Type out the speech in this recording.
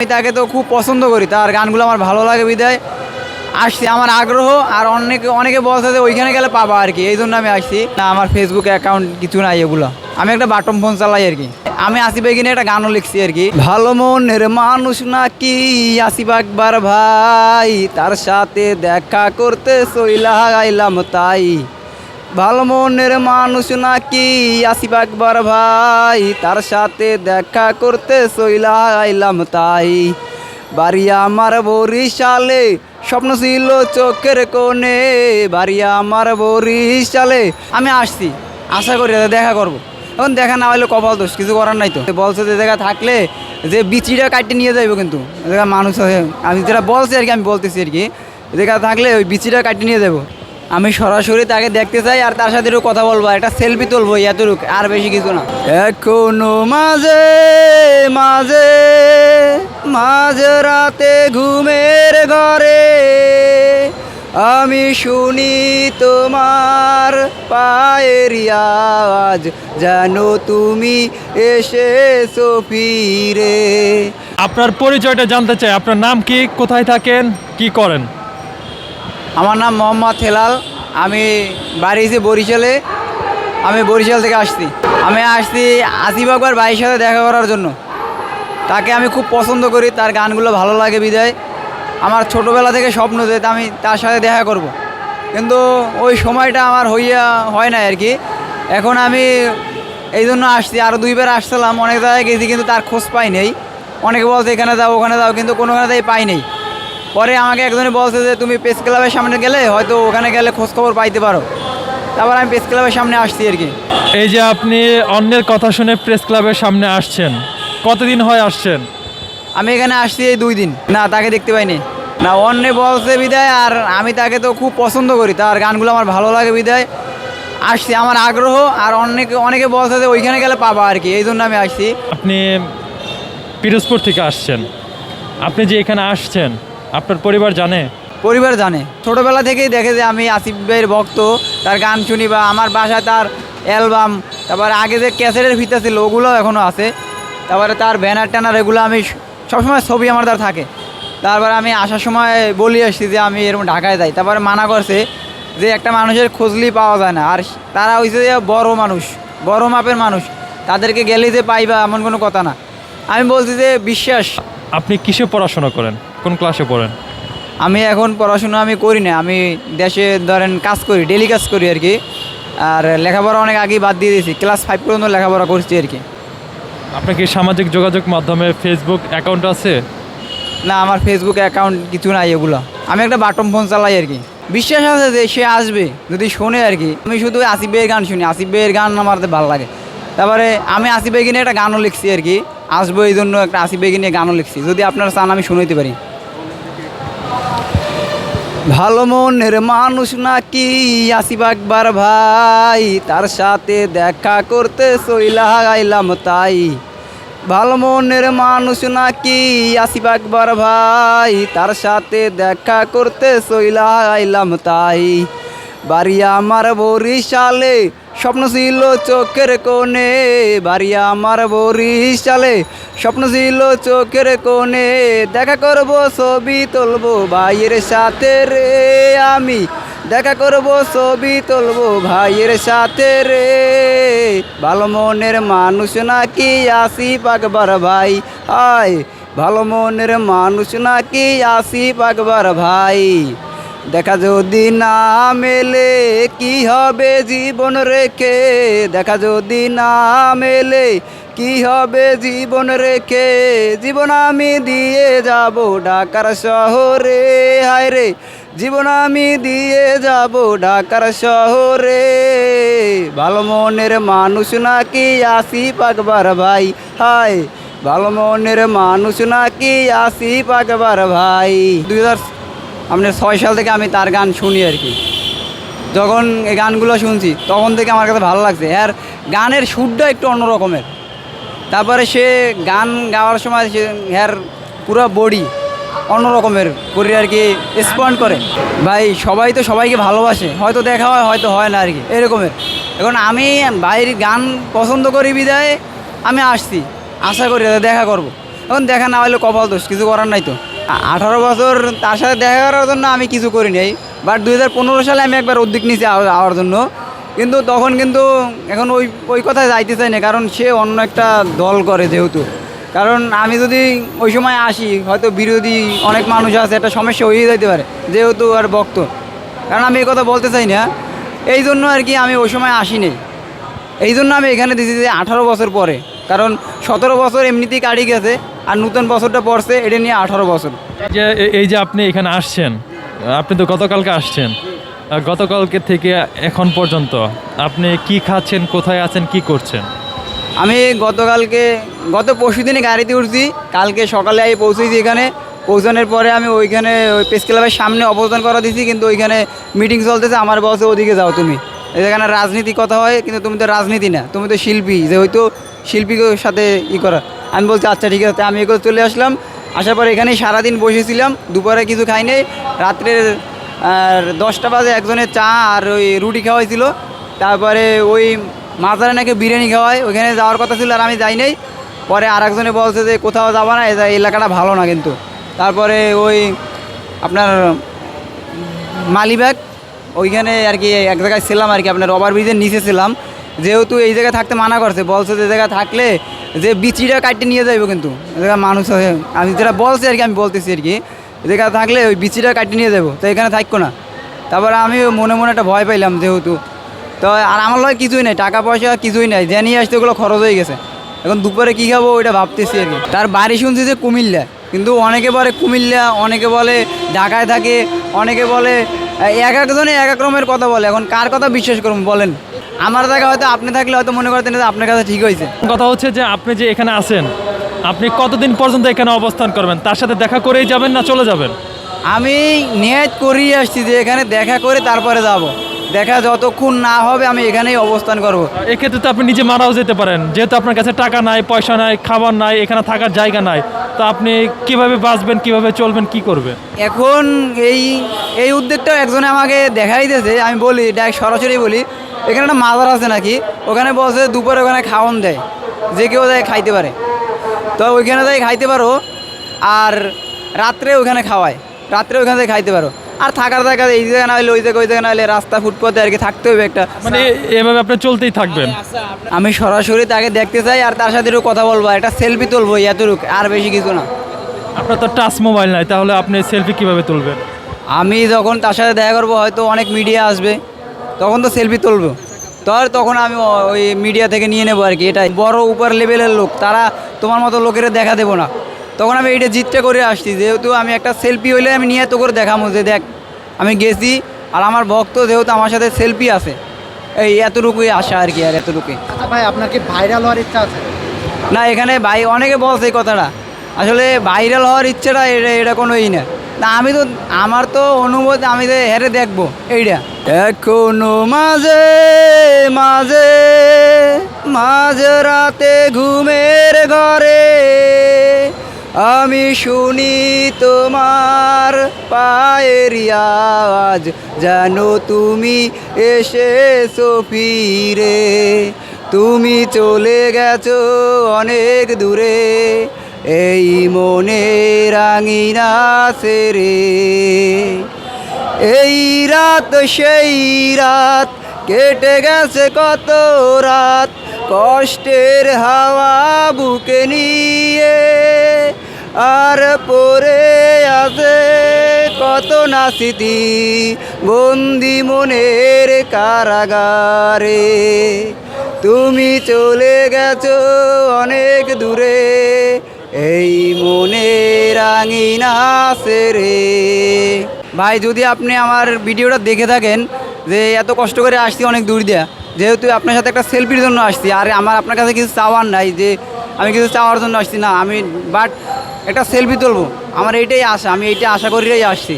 আমি তাকে তো খুব পছন্দ করি, তার গানগুলো আমার ভালো লাগে বিদায়। আসছি, আমার আগ্রহ, আর অনেকে অনেকে বলছে যে ওইখানে গেলে পাবা আর কি এই জন্য আমি আসছি। না, আমার ফেসবুক অ্যাকাউন্ট কিছু নাই এগুলো। আমি একটা বাটম ফোন চালাই আর কি। আমি আসিফ এখানে একটা গানও লিখছি আর কি। ভালো মনের মানুষ নাকি আসিফ আকবর ভাই? তার সাথে দেখা করতে সইলা গাইলাম তাই। ভালো মনের মানুষ নাকি আসিফ আকবর ভাই? তার সাথে দেখা করতে সইলা আইলাম তাই। বাড়ি আমার বরিশালে, স্বপ্ন ছিল চোখের কোণে। বাড়ি আমার বরিশালে, আমি আসছি। আশা করি দেখা করব। এখন দেখা না হলে কপাল দোষ, কিছু করার নাই তো। বলছে যে, দেখা থাকলে যে বিচিটা কাটতে নিয়ে যাইবো কিন্তু। দেখা মানুষ আমি যেটা বলছি আর কি, আমি বলতেছি আর কি। দেখা থাকলে ওই বিচিটা কাটতে নিয়ে যাব আমি সরাসরি তাকে দেখতে চাই আর তার সাথে একটু কথা বলব। একটা সেলফি তুলবো এতটুকু আর বেশি কিছু না। এখনও মাঝে মাঝে মাঝে রাতে ঘুমের ঘরে আমি শুনি তোমার পায়ের আওয়াজ জানো তুমি এসেছ ফিরে। আপনার পরিচয়টা জানতে চাই আপনার নাম কি কোথায় থাকেন কি করেন? আমার নাম মোহাম্মদ হেলাল। আমি বাড়ি এসে বরিশালে। আমি বরিশাল থেকে আসছি। আমি আসছি আসিফ আকবর ভাইয়ের সাথে দেখা করার জন্য। তাকে আমি খুব পছন্দ করি, তার গানগুলো ভালো লাগে বিদায়। আমার ছোটোবেলা থেকে স্বপ্ন যে আমি তার সাথে দেখা করব। কিন্তু ওই সময়টা আমার হইয়া হয় না আর কি। এখন আমি এই জন্য আসছি। আরও দুইবার আসছিলাম, অনেক জায়গায় গেছি কিন্তু তার খোঁজ পাই নেই। অনেকে বলছে, এখানে যাও, ওখানে যাও, কিন্তু কোনোখানেতেই পাই নেই। পরে আমাকে একজনে বলছে যে তুমি প্রেস ক্লাবের সামনে গেলে হয়তো ওখানে গেলে খোঁজ খবর পাইতে পারো। তারপর আমি প্রেস ক্লাবের সামনে আসছি আর কি। এই যে আপনি অন্যের কথা শুনে প্রেস ক্লাবের সামনে আসছেন কতদিন হয় আসছেন? আমি এখানে আসছি এই দুই দিন। না তাকে দেখতে পাইনি। না অন্য বলছে বিদায় আর আমি তাকে তো খুব পছন্দ করি তার গানগুলো আমার ভালো লাগে বিদায়। আসছি আমার আগ্রহ আর অনেকে অনেকে বলছে যে ওইখানে গেলে পাবা আর কি। এই জন্য আমি আসছি। আপনি পিরোজপুর থেকে আসছেন। আপনি যে এখানে আসছেন আপনার পরিবার জানে? পরিবার জানে। ছোটোবেলা থেকেই দেখে যে আমি আসিফ ভাইয়ের ভক্ত তার গান শুনি বা আমার বাসায় তার অ্যালবাম তারপরে আগে যে ক্যাসেটের ফিতা ছিল ওগুলোও এখনও আছে। তারপরে তার ব্যানার ট্যানার এগুলো আমি সবসময় ছবি আমার তার থাকে। তারপরে আমি আসার সময় বলি আসছি যে আমি এরকম ঢাকায় যাই। তারপরে মানা করছে যে একটা মানুষের খোঁজলি পাওয়া যায় না। আর তারা হয়েছে যে বড় মানুষ বড় মাপের মানুষ। তাদেরকে গেলে যে পাইবা এমন কোনো কথা না। আমি বলছি যে বিশ্বাস। আপনি কিসে পড়াশোনা করেন? কোন ক্লাসে পড়েন? আমি এখন পড়াশোনা আমি করি না আমি দেশে ধরেন কাজ করি ডেলি কাজ করি আর কি। আর লেখাপড়া অনেক আগেই বাদ দিয়ে দিয়েছি ক্লাস ফাইভ পর্যন্ত লেখাপড়া করছি আর কি। আপনার কি সামাজিক যোগাযোগ মাধ্যমে ফেসবুক অ্যাকাউন্ট আছে? না আমার ফেসবুক অ্যাকাউন্ট কিছু নাই এগুলো। আমি একটা বাটম ফোন চালাই আর কি। বিশ্বাস আছে যে সে আসবে যদি শোনে আর কি। আমি শুধু আসিফ ভাইয়ের গান শুনি আসিফ ভাইয়ের গান আমার ভালো লাগে। তারপরে আমি আসিফ ভাইকে নিয়ে একটা গানও লিখছি আর কি। আসব এই জন্য একটা আসিফ ভাইকে নিয়ে গানও লিখছি যদি আপনারা চান আমি শুনাইতে পারি। ভালো মনের মানুষ নাকি? আসিফ আকবর ভাই, তার সাথে দেখা করতে সইলা গাইলাম তাই। ভালো মনের মানুষ নাকি? আসিফ আকবর ভাই, তার সাথে দেখা করতে সইলা গাইলাম তাই। বাড়ি আমার বরিশালে, স্বপ্ন ছিল চোখের কোণে। বাড়ি আমার বরিশালে, স্বপ্ন ছিল চোখের কোণে। দেখা করব, ছবি তুলবো ভাইয়ের সাথে রে আমি। দেখা করব, ছবি তুলবো ভাইয়ের সাথে রে। ভালো মনের মানুষ নাকি আসি পাকবার ভাই? হায়, ভালো মনের মানুষ নাকি আসি পাকবার ভাই? দেখা যদি না মেলে, কি হবে জীবন রেখে? দেখা যদি না মেলে, কি হবে জীবন রেখে? জীবন আমি দিয়ে যাব ঢাকার শহরে। হায় রে, জীবন আমি দিয়ে যাব ঢাকার শহরে। ভালো মনের মানুষ নাকি আসি পাকবার ভাই? হায়, ভালো মনের মানুষ নাকি আসি পাকবার ভাই? দুই হাজার আপনার ছয় সাল থেকে আমি তার গান শুনি আর কি। যখন এই গানগুলো শুনছি, তখন থেকে আমার কাছে ভালো লাগছে। আর গানের সুরটা একটু অন্য রকমের। তারপরে সে গান গাওয়ার সময় সে হ্যার পুরো বডি অন্য রকমের করে আর কি রেসপন্ড করে। ভাই, সবাই তো সবাইকে ভালোবাসে। হয়তো দেখা হয়, হয়তো হয় না আর কি। এরকমের। এখন আমি ভাইয়ের গান পছন্দ করি বিদায়, আমি আসছি। আশা করি দেখা করব। এখন দেখা না হলে কপাল দোষ, কিছু করার নাই তো। আঠারো বছর তার সাথে দেখা করার জন্য আমি কিছু করি নাই বাট দুই হাজার পনেরো সালে আমি একবার উদ্যোগ নিয়েছি আওয়ার জন্য। কিন্তু তখন কিন্তু এখন ওই ওই কথায় যাইতে চাই না কারণ সে অন্য একটা দল করে যেহেতু। কারণ আমি যদি ওই সময় আসি, হয়তো বিরোধী অনেক মানুষ আছে, একটা সমস্যা হয়ে যাইতে পারে, যেহেতু আর বক্ত কারণ আমি এই কথা বলতে চাই না। এই জন্য আর কি আমি ওই সময় আসিনি। এই জন্য আমি এখানে দিয়েছি যে আঠারো বছর পরে। কারণ সতেরো বছর এমনিতেই কাটি গেছে। আর নতুন বছরটা পড়ছে এটা নিয়ে আঠারো বছর। এই যে এই যে আপনি এখানে আসছেন আপনি তো গতকালকে আসছেন গতকালকে থেকে এখন পর্যন্ত আপনি কি খাচ্ছেন কোথায় আছেন কি করছেন? আমি গতকালকে গত পরশু দিনে গাড়িতে উঠছি কালকে সকালে আমি পৌঁছেছি এখানে পৌঁছানোর পরে আমি ওইখানে ওই প্রেস ক্লাবের সামনে অবস্থান করা দিছি কিন্তু ওইখানে মিটিং চলতেছে আমার বসে ওদিকে যাও তুমি। এখানে রাজনীতি কথা হয় কিন্তু তুমি তো রাজনীতি না তুমি তো শিল্পী যে হয়তো শিল্পীকে সাথে ই করা। আমি বলছি আচ্ছা ঠিক আছে। আমি এগুলো চলে আসলাম। আসার পর এখানেই সারাদিন বসেছিলাম। দুপুরে কিছু খাই নাই। রাত্রের আর দশটা বাজে একজনের চা আর ওই রুটি খাওয়া হয়েছিল তারপরে ওই মাজারে নাকি বিরিয়ানি খাওয়ায়। ওইখানে যাওয়ার কথা ছিল আর আমি যাই নাই। পরে আর একজনে বলছে যে, কোথাও যাব না, এই এলাকাটা ভালো না কিন্তু। তারপরে ওই আপনার মালিবাগ, ওইখানে আর কি এক জায়গায় ছিলাম আর কি, আপনার ওভার ব্রিজের নিচে ছিলাম। যেহেতু এই জায়গায় থাকতে মানা করছে, বলছে যে জায়গায় থাকলে যে বিচিটা কাটতে নিয়ে যাইবো কিন্তু। এই জায়গায় মানুষ আমি যেটা বলছি আর কি, আমি বলতেছি আর কি জায়গায় থাকলে ওই বিচিটা কাটতে নিয়ে যাব তো এখানে থাকব না। তারপরে আমি মনে মনে একটা ভয় পাইলাম যেহেতু। তো আর আমার লয় কিছুই নাই, টাকা পয়সা কিছুই নাই, যে নিয়ে আসতে ওগুলো খরচ হয়ে গেছে। এখন দুপুরে কী খাব ওইটা ভাবতেছি আর কি। তার বাড়ি শুনছি যে কুমিল্লা, কিন্তু অনেকে বলে কুমিল্লা, অনেকে বলে ঢাকায় থাকে, অনেকে বলে এক একজনে এক এক রকমের কথা বলে। এখন কার কথা বিশ্বাস করুন বলেন? আমার জায়গা হয়তো আপনি থাকলে হয়তো মনে করতেন যে আপনার কাছে ঠিক হয়েছে। কথা হচ্ছে যে আপনি যে এখানে আছেন আপনি কতদিন পর্যন্ত এখানে অবস্থান করবেন? তার সাথে দেখা করেই যাবেন না চলে যাবেন? আমি নিয়ত করিয়ে আসছি যে এখানে দেখা করে তারপরে যাব। দেখা যতক্ষণ না হবে আমি এখানেই অবস্থান করব। এক্ষেত্রে তো আপনি নিজে মারাও যেতে পারেন। যেহেতু আপনার কাছে টাকা নাই পয়সা নাই খাবার নাই এখানে থাকার জায়গা নাই তো আপনি কীভাবে বাঁচবেন কীভাবে চলবেন কি করবেন? এখন এই এই উদ্যোগটা একজনে আমাকে দেখাই দিয়েছে আমি বলি ডাইরেক্ট সরাসরি বলি এখানে একটা মাজার আছে নাকি? ওখানে বসে দুপুরে ওখানে খাওয়ান দেয় যে কেউ যায় খাইতে পারে। তো ওইখানে যাই খাইতে পারো আর রাত্রে ওখানে খাওয়ায় রাত্রে ওখানে যাই খাইতে পারো। আর থাকার জায়গা এই জায়গা না হলে ওই জায়গা ওই জায়গা না হলে রাস্তা ফুটপথে আর কি থাকতে হবে একটা। মানে এভাবে আপনি চলতেই থাকবেন। আমি সরাসরি তাকে দেখতে চাই আর তার সাথে একটু কথা বলব একটা সেলফি তুলবো এতটুকু আর বেশি কিছু না। আপনার তো টাচ মোবাইল নাই তাহলে আপনি সেলফি কীভাবে তুলবেন? আমি যখন তার সাথে দেখা করব হয়তো অনেক মিডিয়া আসবে। তখন তো সেলফি তুলবো। তখন তখন আমি ওই মিডিয়া থেকে নিয়ে নেব আর কি এটাই। বড় উপর লেভেলের লোক তারা তোমার মতো লোকের দেখা দেবো না। তখন আমি এইটা জিতটা করে আসছি যেহেতু আমি একটা সেলফি হইলে আমি নিয়ে তো করে দেখাবো যে দেখ আমি গেছি আর আমার ভক্ত যেহেতু আমার সাথে সেলফি আছে এই এতটুকুই আশা আর কি আর এতটুকুই। আচ্ছা ভাই আপনার কি ভাইরাল হওয়ার ইচ্ছা আছে? না এখানে ভাই অনেকে বলছে এই কথাটা। আসলে ভাইরাল হওয়ার ইচ্ছেটা এটা এটা কোনোই না। না আমি তো, আমার তো অনুভূতি, আমি তো হেরে দেখব এইটা এখনও মাঝে মাঝে মাঝে রাতে ঘুমের ঘরে আমি শুনি তোমার পায়ের আজ জানো তুমি এসেছ ফিরে। তুমি চলে গেছো অনেক দূরে এই মনে রাঙিনা সেরে। এই রাত, সেই রাত কেটে গেছে কত রাত, কষ্টের হাওয়া বুকে নিয়ে। আর পরে আছে কত না স্মৃতি বন্দি মনের কারাগারে। তুমি চলে গেছো অনেক দূরে এই মনে রাঙিনা সেরে ভাই, যদি আপনি আমার ভিডিওটা দেখে থাকেন যে এত কষ্ট করে আসছি অনেক দূর দিয়া, যেহেতু আপনার সাথে একটা সেলফির জন্য আসছি, আর আমার আপনার কাছে কিছু চাওয়ার নাই যে আমি কিছু চাওয়ার জন্য আসছি, না, আমি বাট একটা সেলফি তুলবো। আমার এইটাই আশা, আমি এইটা আশা করেই আসছি।